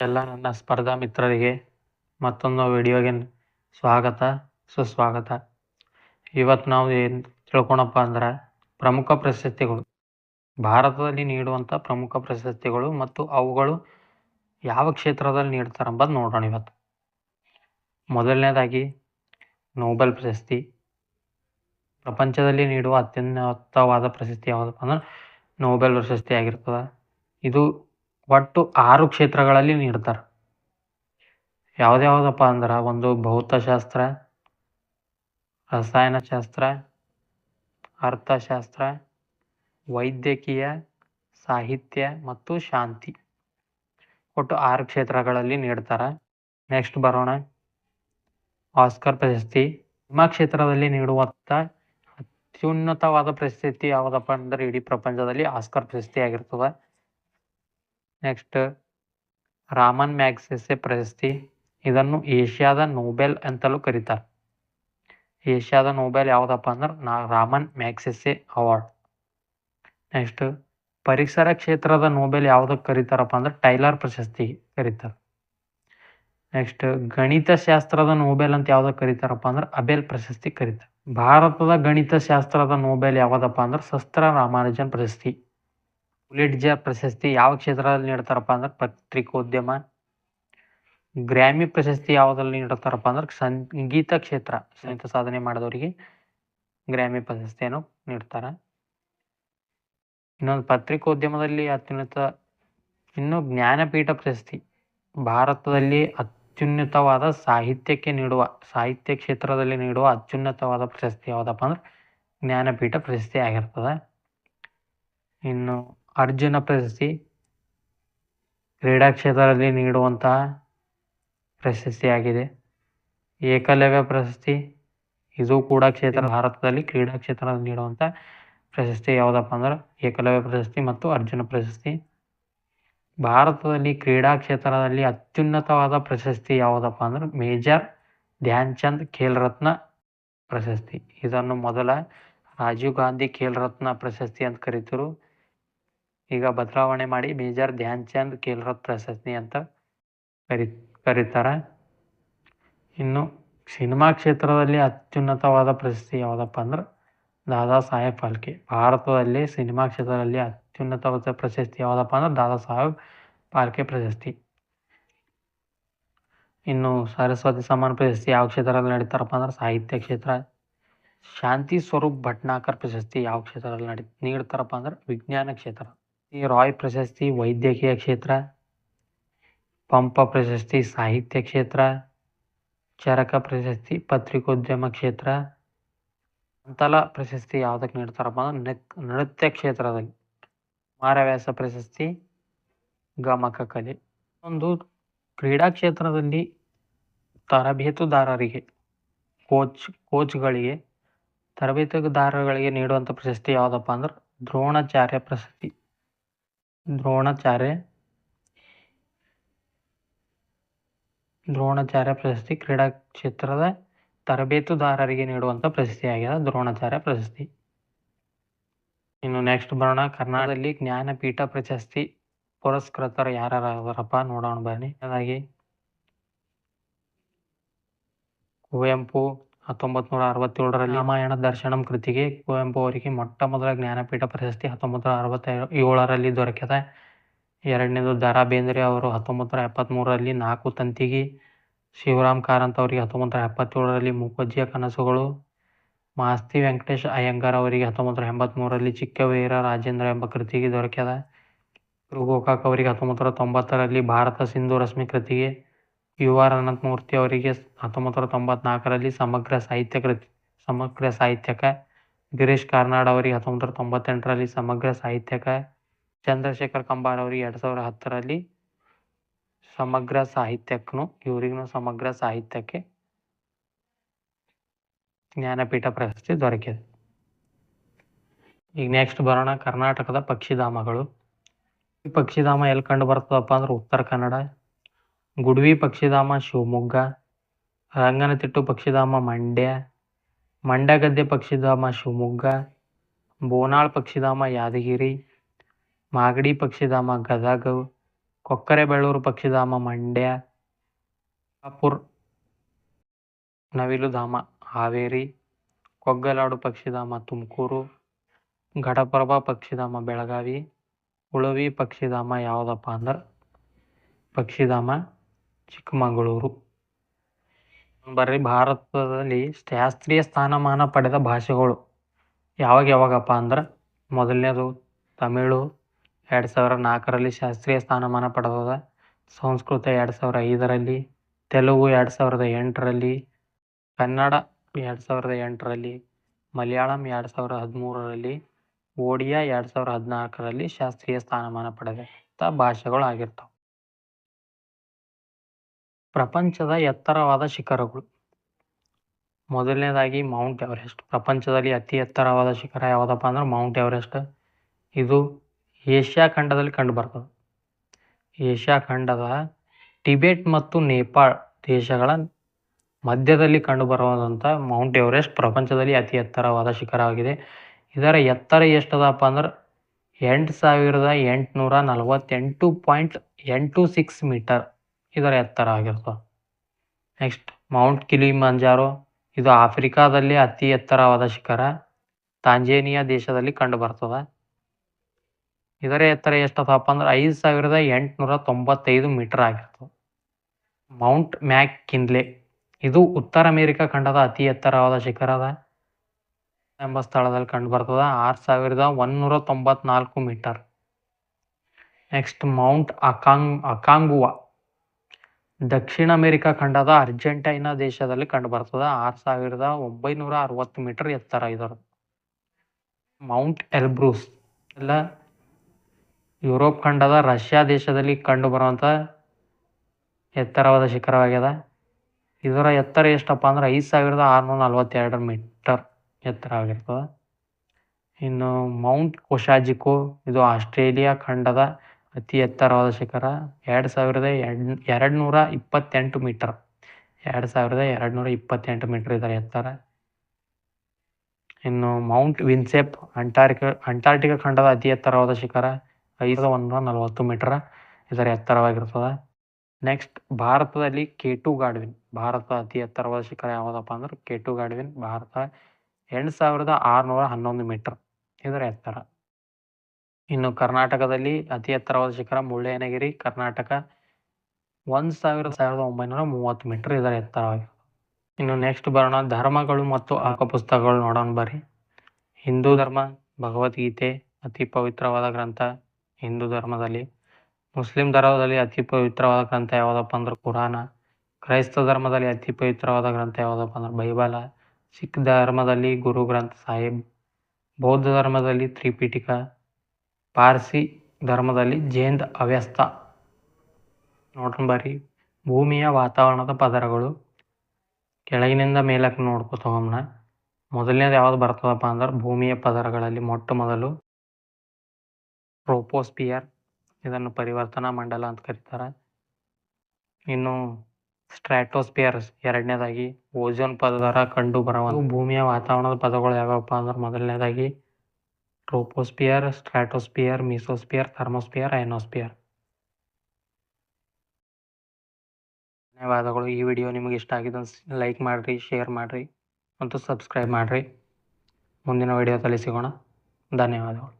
ಎಲ್ಲ ನನ್ನ ಸ್ಪರ್ಧಾ ಮಿತ್ರರಿಗೆ ಮತ್ತೊಂದು ವಿಡಿಯೋಗೆ ಸ್ವಾಗತ, ಸುಸ್ವಾಗತ. ಇವತ್ತು ನಾವು ಏನು ತಿಳ್ಕೊಳಪ್ಪ ಅಂದ್ರೆ ಪ್ರಮುಖ ಪ್ರಶಸ್ತಿಗಳು. ಭಾರತದಲ್ಲಿ ನೀಡುವಂಥ ಪ್ರಮುಖ ಪ್ರಶಸ್ತಿಗಳು ಮತ್ತು ಅವುಗಳು ಯಾವ ಕ್ಷೇತ್ರದಲ್ಲಿ ನೀಡ್ತಾರೆ ಅಂಬದು ನೋಡೋಣ ಇವತ್ತು. ಮೊದಲನೇದಾಗಿ ನೋಬೆಲ್ ಪ್ರಶಸ್ತಿ. ಪ್ರಪಂಚದಲ್ಲಿ ನೀಡುವ ಅತ್ಯುನ್ನತವಾದ ಪ್ರಶಸ್ತಿ ಯಾವುದಪ್ಪ ಅಂದ್ರೆ ನೋಬೆಲ್ ಪ್ರಶಸ್ತಿ ಆಗಿರ್ತದೆ. ಇದು ಒಟ್ಟು ಆರು ಕ್ಷೇತ್ರಗಳಲ್ಲಿ ನೀಡ್ತಾರೆ. ಯಾವ್ದ್ಯಾವ್ದಪ್ಪ ಅಂದ್ರೆ ಒಂದು ಭೌತಶಾಸ್ತ್ರ, ರಸಾಯನಶಾಸ್ತ್ರ, ಅರ್ಥಶಾಸ್ತ್ರ, ವೈದ್ಯಕೀಯ, ಸಾಹಿತ್ಯ ಮತ್ತು ಶಾಂತಿ. ಒಟ್ಟು ಆರು ಕ್ಷೇತ್ರಗಳಲ್ಲಿ ನೀಡ್ತಾರೆ. ನೆಕ್ಸ್ಟ್ ಬರೋಣ. ಆಸ್ಕರ್ ಪ್ರಶಸ್ತಿ. ನಿಮ್ಮ ಕ್ಷೇತ್ರದಲ್ಲಿ ನೀಡುವಂಥ ಅತ್ಯುನ್ನತವಾದ ಪ್ರಶಸ್ತಿ ಯಾವುದಪ್ಪ ಅಂದ್ರೆ ಇಡೀ ಪ್ರಪಂಚದಲ್ಲಿ ಆಸ್ಕರ್ ಪ್ರಶಸ್ತಿ ಆಗಿರ್ತದೆ. ನೆಕ್ಸ್ಟ್ ರಾಮನ್ ಮ್ಯಾಗ್ಸೆಸೆ ಪ್ರಶಸ್ತಿ. ಇದನ್ನು ಏಷ್ಯಾದ ನೋಬೆಲ್ ಅಂತಲೂ ಕರೀತಾರೆ. ಏಷ್ಯಾದ ನೋಬೆಲ್ ಯಾವುದಪ್ಪ ಅಂದ್ರೆ ನಾ ರಾಮನ್ ಮ್ಯಾಗ್ಸೆಸೆ ಅವಾರ್ಡ್. ನೆಕ್ಸ್ಟ್ ಪರಿಸರ ಕ್ಷೇತ್ರದ ನೋಬೆಲ್ ಯಾವುದಕ್ಕೆ ಕರೀತಾರಪ್ಪ ಅಂದ್ರೆ ಟೈಲರ್ ಪ್ರಶಸ್ತಿ ಕರೀತಾರೆ. ನೆಕ್ಸ್ಟ್ ಗಣಿತ ಶಾಸ್ತ್ರದ ನೋಬೆಲ್ ಅಂತ ಯಾವುದಕ್ಕೆ ಕರೀತಾರಪ್ಪ ಅಂದ್ರೆ ಅಬೆಲ್ ಪ್ರಶಸ್ತಿ ಕರೀತಾರೆ. ಭಾರತದ ಗಣಿತ ಶಾಸ್ತ್ರದ ನೋಬೆಲ್ ಯಾವುದಪ್ಪ ಅಂದ್ರೆ ಶಸ್ತ್ರ ರಾಮಾನುಜನ್ ಪ್ರಶಸ್ತಿ. ಪುಲಿಟ್ಜರ್ ಪ್ರಶಸ್ತಿ ಯಾವ ಕ್ಷೇತ್ರದಲ್ಲಿ ನೀಡ್ತಾರಪ್ಪ ಅಂದ್ರೆ ಪತ್ರಿಕೋದ್ಯಮ. ಗ್ರಾಮಿ ಪ್ರಶಸ್ತಿ ಯಾವುದ್ರಲ್ಲಿ ನೀಡ್ತಾರಪ್ಪ ಅಂದ್ರೆ ಸಂಗೀತ ಕ್ಷೇತ್ರ, ಸಂಗೀತ ಸಾಧನೆ ಮಾಡಿದವರಿಗೆ ಗ್ರಾಮಿ ಪ್ರಶಸ್ತಿಯನ್ನು ನೀಡ್ತಾರೆ. ಇನ್ನೊಂದು ಪತ್ರಿಕೋದ್ಯಮದಲ್ಲಿ ಅತ್ಯುನ್ನತ, ಇನ್ನು ಜ್ಞಾನಪೀಠ ಪ್ರಶಸ್ತಿ. ಭಾರತದಲ್ಲಿ ಅತ್ಯುನ್ನತವಾದ ಸಾಹಿತ್ಯಕ್ಕೆ ನೀಡುವ, ಸಾಹಿತ್ಯ ಕ್ಷೇತ್ರದಲ್ಲಿ ನೀಡುವ ಅತ್ಯುನ್ನತವಾದ ಪ್ರಶಸ್ತಿ ಯಾವುದಪ್ಪ ಅಂದ್ರೆ ಜ್ಞಾನಪೀಠ ಪ್ರಶಸ್ತಿ ಆಗಿರ್ತದೆ. ಇನ್ನು ಅರ್ಜುನ ಪ್ರಶಸ್ತಿ ಕ್ರೀಡಾ ಕ್ಷೇತ್ರದಲ್ಲಿ ನೀಡುವಂತಹ ಪ್ರಶಸ್ತಿಯಾಗಿದೆ. ಏಕಲವ್ಯ ಪ್ರಶಸ್ತಿ, ಇದು ಕೂಡ ಕ್ಷೇತ್ರ ಭಾರತದಲ್ಲಿ ಕ್ರೀಡಾ ಕ್ಷೇತ್ರದಲ್ಲಿ ನೀಡುವಂಥ ಪ್ರಶಸ್ತಿ. ಯಾವುದಪ್ಪ ಅಂದ್ರೆ ಏಕಲವ್ಯ ಪ್ರಶಸ್ತಿ ಮತ್ತು ಅರ್ಜುನ ಪ್ರಶಸ್ತಿ. ಭಾರತದಲ್ಲಿ ಕ್ರೀಡಾ ಕ್ಷೇತ್ರದಲ್ಲಿ ಅತ್ಯುನ್ನತವಾದ ಪ್ರಶಸ್ತಿ ಯಾವುದಪ್ಪ ಅಂದ್ರೆ ಮೇಜರ್ ಧ್ಯಾನ್ ಚಂದ್ ಖೇಲ್ ರತ್ನ ಪ್ರಶಸ್ತಿ. ಇದನ್ನು ಮೊದಲ ರಾಜೀವ್ ಗಾಂಧಿ ಖೇಲ್ ರತ್ನ ಪ್ರಶಸ್ತಿ ಅಂತ ಕರೀತರು ಈಗ ಬದಲಾವಣೆ ಮಾಡಿ ಮೇಜರ್ ಧ್ಯಾನ್ ಚಂದ್ ಖೇಲ್ ಪ್ರಶಸ್ತಿ ಅಂತ ಕರಿ, ಕರೀತಾರೆ. ಇನ್ನು ಸಿನಿಮಾ ಕ್ಷೇತ್ರದಲ್ಲಿ ಅತ್ಯುನ್ನತವಾದ ಪ್ರಶಸ್ತಿ ಯಾವುದಪ್ಪ ಅಂದ್ರೆ ದಾದಾ ಸಾಹೇಬ್ ಫಾಲ್ಕೆ. ಭಾರತದಲ್ಲಿ ಸಿನಿಮಾ ಕ್ಷೇತ್ರದಲ್ಲಿ ಅತ್ಯುನ್ನತವಾದ ಪ್ರಶಸ್ತಿ ಯಾವುದಪ್ಪ ಅಂದ್ರೆ ದಾದಾ ಸಾಹೇಬ್ ಫಾಲ್ಕೆ ಪ್ರಶಸ್ತಿ. ಇನ್ನು ಸರಸ್ವತಿ ಸಮಾನ ಪ್ರಶಸ್ತಿ ಯಾವ ಕ್ಷೇತ್ರದಲ್ಲಿ ನಡೀತಾರಪ್ಪ ಅಂದ್ರೆ ಸಾಹಿತ್ಯ ಕ್ಷೇತ್ರ. ಶಾಂತಿ ಸ್ವರೂಪ್ ಭಟ್ನಾಕರ್ ಪ್ರಶಸ್ತಿ ಯಾವ ಕ್ಷೇತ್ರದಲ್ಲಿ ನಡಿ, ನೀಡ್ತಾರಪ್ಪ ಅಂದ್ರೆ ವಿಜ್ಞಾನ ಕ್ಷೇತ್ರ. ಈ ರಾಯ್ ಪ್ರಶಸ್ತಿ, ವೈದ್ಯಕೀಯ ಕ್ಷೇತ್ರ, ಪಂಪ ಪ್ರಶಸ್ತಿ, ಸಾಹಿತ್ಯ ಕ್ಷೇತ್ರ, ಚರಕ ಪ್ರಶಸ್ತಿ, ಪತ್ರಿಕೋದ್ಯಮ ಕ್ಷೇತ್ರ. ಅಂತಲ ಪ್ರಶಸ್ತಿ ಯಾವುದಕ್ಕೆ ನೀಡ್ತಾರಪ್ಪ ಅಂದ್ರೆ ನೃತ್, ನೃತ್ಯ ಕ್ಷೇತ್ರದಲ್ಲಿ. ಮಾರವ್ಯಾಸ ಪ್ರಶಸ್ತಿ, ಗಮಕ ಕಲೆ. ಒಂದು ಕ್ರೀಡಾ ಕ್ಷೇತ್ರದಲ್ಲಿ ತರಬೇತುದಾರರಿಗೆ, ಕೋಚ್, ಕೋಚ್ಗಳಿಗೆ ತರಬೇತುದಾರಗಳಿಗೆ ನೀಡುವಂಥ ಪ್ರಶಸ್ತಿ ಯಾವುದಪ್ಪ ಅಂದ್ರೆ ದ್ರೋಣಾಚಾರ್ಯ ಪ್ರಶಸ್ತಿ. ದ್ರೋಣಾಚಾರ್ಯ ದ್ರೋಣಾಚಾರ್ಯ ಪ್ರಶಸ್ತಿ ಕ್ರೀಡಾ ಕ್ಷೇತ್ರದ ತರಬೇತುದಾರರಿಗೆ ನೀಡುವಂಥ ಪ್ರಶಸ್ತಿ ಆಗಿದೆ ದ್ರೋಣಾಚಾರ್ಯ ಪ್ರಶಸ್ತಿ. ಇನ್ನು ನೆಕ್ಸ್ಟ್ ಬರೋಣ. ಕರ್ನಾಟಕದಲ್ಲಿ ಜ್ಞಾನಪೀಠ ಪ್ರಶಸ್ತಿ ಪುರಸ್ಕೃತರು ಯಾರ್ಯಾರಪ್ಪ ನೋಡೋಣ ಬನ್ನಿ. ಹಾಗಾಗಿ ಕುವೆಂಪು ಹತ್ತೊಂಬತ್ತು ನೂರ ಅರವತ್ತೇಳರಲ್ಲಿ ರಾಮಾಯಣ ದರ್ಶನಂ ಕೃತಿಗೆ ಕುವೆಂಪು ಅವರಿಗೆ ಮೊಟ್ಟ ಮೊದಲ ಜ್ಞಾನಪೀಠ ಪ್ರಶಸ್ತಿ ಹತ್ತೊಂಬತ್ತು ನೂರ ಅರವತ್ತ ಏಳರಲ್ಲಿ ದೊರಕಿದೆ. ಎರಡನೇದು ದ ರಾ ಬೇಂದ್ರೆ ಅವರು ಹತ್ತೊಂಬತ್ತು ನೂರ ಎಪ್ಪತ್ತ್ಮೂರರಲ್ಲಿ ನಾಲ್ಕು ತಂತಿಗೆ ಶಿವರಾಮ್ ಕಾರಂತ್ ಅವರಿಗೆ ಹತ್ತೊಂಬತ್ತು ನೂರ ಎಪ್ಪತ್ತೇಳರಲ್ಲಿ ಮೂಕಜ್ಜಿಯ ಕನಸುಗಳು ಮಾಸ್ತಿ ವೆಂಕಟೇಶ್ ಅಯ್ಯಂಗಾರ್ ಅವರಿಗೆ ಹತ್ತೊಂಬತ್ತು ನೂರ ಎಂಬತ್ತ್ಮೂರರಲ್ಲಿ ಚಿಕ್ಕವೀರ ರಾಜೇಂದ್ರ ಎಂಬ ಕೃತಿಗೆ ದೊರಕಿದೆ. ಗೋಕಾಕ್ ಅವರಿಗೆ ಹತ್ತೊಂಬತ್ತು ನೂರ ತೊಂಬತ್ತರಲ್ಲಿ ಭಾರತ ಸಿಂಧು ರಶ್ಮಿ ಕೃತಿಗೆ ಯು ಆರ್ ಅನಂತಮೂರ್ತಿ ಅವರಿಗೆ ಹತ್ತೊಂಬತ್ತು ನೂರ ತೊಂಬತ್ನಾಲ್ಕರಲ್ಲಿ ಸಮಗ್ರ ಸಾಹಿತ್ಯ ಕೃತಿ, ಸಮಗ್ರ ಸಾಹಿತ್ಯಕ ಗಿರೀಶ್ ಕಾರ್ನಾಡ್ ಅವರಿಗೆ ಹತ್ತೊಂಬತ್ತು ನೂರ ತೊಂಬತ್ತೆಂಟರಲ್ಲಿ ಸಮಗ್ರ ಸಾಹಿತ್ಯಕ ಚಂದ್ರಶೇಖರ್ ಕಂಬಾರ್ ಅವರಿಗೆ ಎರಡು ಸಾವಿರ ಹತ್ತರಲ್ಲಿ ಸಮಗ್ರ ಸಾಹಿತ್ಯಕ್ಕೂ ಇವರಿಗೂ ಸಮಗ್ರ ಸಾಹಿತ್ಯಕ್ಕೆ ಜ್ಞಾನಪೀಠ ಪ್ರಶಸ್ತಿ ದೊರಕಿದೆ. ಈಗ ನೆಕ್ಸ್ಟ್ ಬರೋಣ ಕರ್ನಾಟಕದ ಪಕ್ಷಿಧಾಮಗಳು. ಈ ಪಕ್ಷಿಧಾಮ ಎಲ್ಲಿ ಕಂಡು ಬರ್ತದಪ್ಪ ಅಂದ್ರೆ ಉತ್ತರ ಕನ್ನಡ ಗುಡ್ವಿ ಪಕ್ಷಿಧಾಮ, ಶಿವಮೊಗ್ಗ, ರಂಗನತಿಟ್ಟು ಪಕ್ಷಿಧಾಮ, ಮಂಡ್ಯ, ಮಂಡಗದ್ದೆ ಪಕ್ಷಿಧಾಮ, ಶಿವಮೊಗ್ಗ, ಬೋನಾಳ್ ಪಕ್ಷಿಧಾಮ, ಯಾದಗಿರಿ, ಮಾಗಡಿ ಪಕ್ಷಿಧಾಮ, ಗದಗ, ಕೊಕ್ಕರೆಬೆಳ್ಳೂರು ಪಕ್ಷಿಧಾಮ, ಮಂಡ್ಯ ಶಾಪುರ್ ನವಿಲುಧಾಮ ಹಾವೇರಿ, ಕೊಗ್ಗಲಾಡು ಪಕ್ಷಿಧಾಮ, ತುಮಕೂರು, ಘಟಪ್ರಭಾ ಪಕ್ಷಿಧಾಮ, ಬೆಳಗಾವಿ, ಉಳವಿ ಪಕ್ಷಿಧಾಮ, ಯಾವುದಪ್ಪ ಅಂದ್ರೆ ಪಕ್ಷಿಧಾಮ. ಚಿಕ್ಕಮಗಳೂರು. ಬರ್ರಿ ಭಾರತದಲ್ಲಿ ಶಾಸ್ತ್ರೀಯ ಸ್ಥಾನಮಾನ ಪಡೆದ ಭಾಷೆಗಳು ಯಾವಾಗ ಯಾವಾಗಪ್ಪ ಅಂದ್ರೆ ಮೊದಲನೇದು ತಮಿಳು, ಎರಡು ಸಾವಿರ ನಾಲ್ಕರಲ್ಲಿ ಶಾಸ್ತ್ರೀಯ ಸ್ಥಾನಮಾನ ಪಡೆದದ ಸಂಸ್ಕೃತ ಎರಡು ಸಾವಿರ ಐದರಲ್ಲಿ, ತೆಲುಗು ಎರಡು ಸಾವಿರದ ಎಂಟರಲ್ಲಿ, ಕನ್ನಡ ಎರಡು ಸಾವಿರದ ಎಂಟರಲ್ಲಿ, ಮಲಯಾಳಂ ಎರಡು ಸಾವಿರ ಹದಿಮೂರರಲ್ಲಿ, ಒಡಿಯಾ ಎರಡು ಸಾವಿರ ಹದಿನಾಲ್ಕರಲ್ಲಿ ಶಾಸ್ತ್ರೀಯ ಸ್ಥಾನಮಾನ ಪಡೆದಂಥ ಭಾಷೆಗಳು ಆಗಿರ್ತಾವೆ ಪ್ರಪಂಚದ ಎತ್ತರವಾದ ಶಿಖರಗಳು. ಮೊದಲನೇದಾಗಿ ಮೌಂಟ್ ಎವರೆಸ್ಟ್. ಪ್ರಪಂಚದಲ್ಲಿ ಅತಿ ಎತ್ತರವಾದ ಶಿಖರ ಯಾವುದಪ್ಪ ಅಂದ್ರೆ ಮೌಂಟ್ ಎವರೆಸ್ಟ್. ಇದು ಏಷ್ಯಾ ಖಂಡದಲ್ಲಿ ಕಂಡುಬರ್ತದೆ. ಏಷ್ಯಾ ಖಂಡದ ಟಿಬೆಟ್ ಮತ್ತು ನೇಪಾಳ ದೇಶಗಳ ಮಧ್ಯದಲ್ಲಿ ಕಂಡುಬರುವಂಥ ಮೌಂಟ್ ಎವರೆಸ್ಟ್ ಪ್ರಪಂಚದಲ್ಲಿ ಅತಿ ಎತ್ತರವಾದ ಶಿಖರವಾಗಿದೆ ಇದರ ಎತ್ತರ ಎಷ್ಟದಪ್ಪ ಅಂದ್ರೆ ಎಂಟು ಸಾವಿರದ ಎಂಟುನೂರ ನಲವತ್ತೆಂಟು ಪಾಯಿಂಟ್ ಎಂಟು ಸಿಕ್ಸ್ ಮೀಟರ್. ಇದರ ಎತ್ತರ ಆಗಿರ್ತದೆ ನೆಕ್ಸ್ಟ್ ಮೌಂಟ್ ಕಿಲಿಮಂಜಾರೋ ಇದು ಆಫ್ರಿಕಾದಲ್ಲಿ ಅತಿ ಎತ್ತರವಾದ ಶಿಖರ. ತಾಂಜೇನಿಯಾ ದೇಶದಲ್ಲಿ ಕಂಡುಬರ್ತದೆ. ಇದರ ಎತ್ತರ ಎಷ್ಟದಪ್ಪ ಅಂದ್ರೆ ಐದು ಸಾವಿರದ ಎಂಟುನೂರ ತೊಂಬತ್ತೈದು ಮೀಟರ್ ಆಗಿರ್ತದೆ ಮೌಂಟ್ ಮ್ಯಾಕ್ ಕಿನ್ಲೆ ಇದು ಉತ್ತರ ಅಮೇರಿಕಾ ಖಂಡದ ಅತಿ ಎತ್ತರವಾದ ಶಿಖರದ ಎಂಬ ಸ್ಥಳದಲ್ಲಿ ಕಂಡುಬರ್ತದೆ, ಆರು ಸಾವಿರದ ಒಂದೂರ ತೊಂಬತ್ನಾಲ್ಕು ಮೀಟರ್. ನೆಕ್ಸ್ಟ್ ಮೌಂಟ್ ಅಕಾಂಗ್ ಅಕಾಂಗುವಾ ದಕ್ಷಿಣ ಅಮೆರಿಕಾ ಖಂಡದ ಅರ್ಜೆಂಟೈನಾ ದೇಶದಲ್ಲಿ ಕಂಡುಬರ್ತದೆ. ಆರು ಸಾವಿರದ ಒಂಬೈನೂರ ಅರವತ್ತು ಮೀಟರ್ ಎತ್ತರ ಇದರ. ಮೌಂಟ್ ಎಲ್ಬ್ರೂಸ್ ಎಲ್ಲ ಯುರೋಪ್ ಖಂಡದ ರಷ್ಯಾ ದೇಶದಲ್ಲಿ ಕಂಡುಬರುವಂಥ ಎತ್ತರವಾದ ಶಿಖರವಾಗ್ಯದ. ಇದರ ಎತ್ತರ ಎಷ್ಟಪ್ಪ ಅಂದ್ರೆ ಐದು ಸಾವಿರದ ಆರುನೂರ ನಲ್ವತ್ತೆರಡು ಮೀಟರ್ ಎತ್ತರ ಆಗಿರ್ತದೆ. ಇನ್ನು ಮೌಂಟ್ ಕೊಶಾಜಿಕೋ, ಇದು ಆಸ್ಟ್ರೇಲಿಯಾ ಖಂಡದ ಅತಿ ಎತ್ತರವಾದ ಶಿಖರ ಎರಡು ಸಾವಿರದ ಎರಡು ಎರಡು ನೂರ ಇಪ್ಪತ್ತೆಂಟು ಮೀಟರ್. ಎರಡು ಸಾವಿರದ ಎರಡು ನೂರ ಇಪ್ಪತ್ತೆಂಟು ಮೀಟರ್ ಇದರ ಎತ್ತರ. ಇನ್ನು ಮೌಂಟ್ ವಿನ್ಸೆಪ್ ಅಂಟಾರ್ಕ, ಅಂಟಾರ್ಟಿಕಾ ಖಂಡದ ಅತಿ ಎತ್ತರವಾದ ಶಿಖರ ಐದು ಒಂದೂರ ನಲವತ್ತು ಮೀಟರ್ ಇದರ ಎತ್ತರವಾಗಿರ್ತದೆ. ನೆಕ್ಸ್ಟ್ ಭಾರತದಲ್ಲಿ ಕೇಟು ಗಾಡ್ವಿನ್. ಭಾರತ ಅತಿ ಎತ್ತರವಾದ ಶಿಖರ ಯಾವುದಪ್ಪ ಅಂದ್ರೆ ಕೇಟು ಗಾಡ್ವಿನ್. ಭಾರತ ಎಂಟು ಸಾವಿರದ ಆರುನೂರ ಹನ್ನೊಂದು ಮೀಟರ್ ಇದರ ಎತ್ತರ. ಇನ್ನು ಕರ್ನಾಟಕದಲ್ಲಿ ಅತಿ ಎತ್ತರವಾದ ಶಿಖರ ಮುಳ್ಳಯ್ಯನಗಿರಿ, ಕರ್ನಾಟಕ ಒಂದು ಸಾವಿರದ ಸಾವಿರದ ಒಂಬೈನೂರ ಮೂವತ್ತು ಮೀಟರ್ ಇದರ ಎತ್ತರವಾಗಿದೆ ಇನ್ನು ನೆಕ್ಸ್ಟ್ ಬರೋಣ, ಧರ್ಮಗಳು ಮತ್ತು ಆಕ ಪುಸ್ತಕಗಳು ನೋಡೋಣ ಬರ್ರಿ. ಹಿಂದೂ ಧರ್ಮ, ಭಗವದ್ಗೀತೆ, ಅತಿ ಪವಿತ್ರವಾದ ಗ್ರಂಥ ಹಿಂದೂ ಧರ್ಮದಲ್ಲಿ. ಮುಸ್ಲಿಂ ಧರ್ಮದಲ್ಲಿ ಅತಿ ಪವಿತ್ರವಾದ ಗ್ರಂಥ ಯಾವುದಪ್ಪ ಅಂದ್ರೆ ಕುರಾನ. ಕ್ರೈಸ್ತ ಧರ್ಮದಲ್ಲಿ ಅತಿ ಪವಿತ್ರವಾದ ಗ್ರಂಥ ಯಾವುದಪ್ಪ ಅಂದ್ರೆ ಬೈಬಲ. ಸಿಖ್ ಧರ್ಮದಲ್ಲಿ ಗುರು ಗ್ರಂಥ ಸಾಹಿಬ್. ಬೌದ್ಧ ಧರ್ಮದಲ್ಲಿ ತ್ರಿಪಿಟಿಕ. ಪಾರ್ಸಿ ಧರ್ಮದಲ್ಲಿ ಜೇಂದ್ ಅವ್ಯಸ್ತ. ನೋಡ್ರಿ ಬರ್ರಿ, ಭೂಮಿಯ ವಾತಾವರಣದ ಪದರಗಳು ಕೆಳಗಿನಿಂದ ಮೇಲಕ್ಕೆ ನೋಡ್ಕೊತ ಹೋಗೋಣ ಮೊದಲನೇದು ಯಾವ್ದು ಬರ್ತದಪ್ಪ ಅಂದ್ರೆ ಭೂಮಿಯ ಪದರಗಳಲ್ಲಿ ಮೊಟ್ಟ ಮೊದಲು ಟ್ರೋಪೋಸ್ಪಿಯರ್, ಇದನ್ನು ಪರಿವರ್ತನಾ ಮಂಡಲ ಅಂತ ಕರೀತಾರೆ. ಇನ್ನು ಸ್ಟ್ರಾಟೋಸ್ಪಿಯರ್ ಎರಡನೇದಾಗಿ ಓಜೋನ್ ಪದರ ಕಂಡು ಬರುವ ಭೂಮಿಯ ವಾತಾವರಣದ ಪದಗಳು ಯಾವ್ಯಾವಪ್ಪ ಅಂದ್ರೆ ಮೊದಲನೇದಾಗಿ troposphere stratosphere mesosphere thermosphere ionosphere ಧನ್ಯವಾದಗಳು. ಈ ವಿಡಿಯೋ ನಿಮಗೆ ಇಷ್ಟ ಆಗಿದ್ದು ಲೈಕ್ ಮಾಡಿರಿ ಶೇರ್ ಮಾಡಿರಿ, ಮತ್ತು ಸಬ್ಸ್ಕ್ರೈಬ್ ಮಾಡಿರಿ. ಮುಂದಿನ ವಿಡಿಯೋದಲ್ಲಿ ಸಿಗೋಣ. ಧನ್ಯವಾದಗಳು.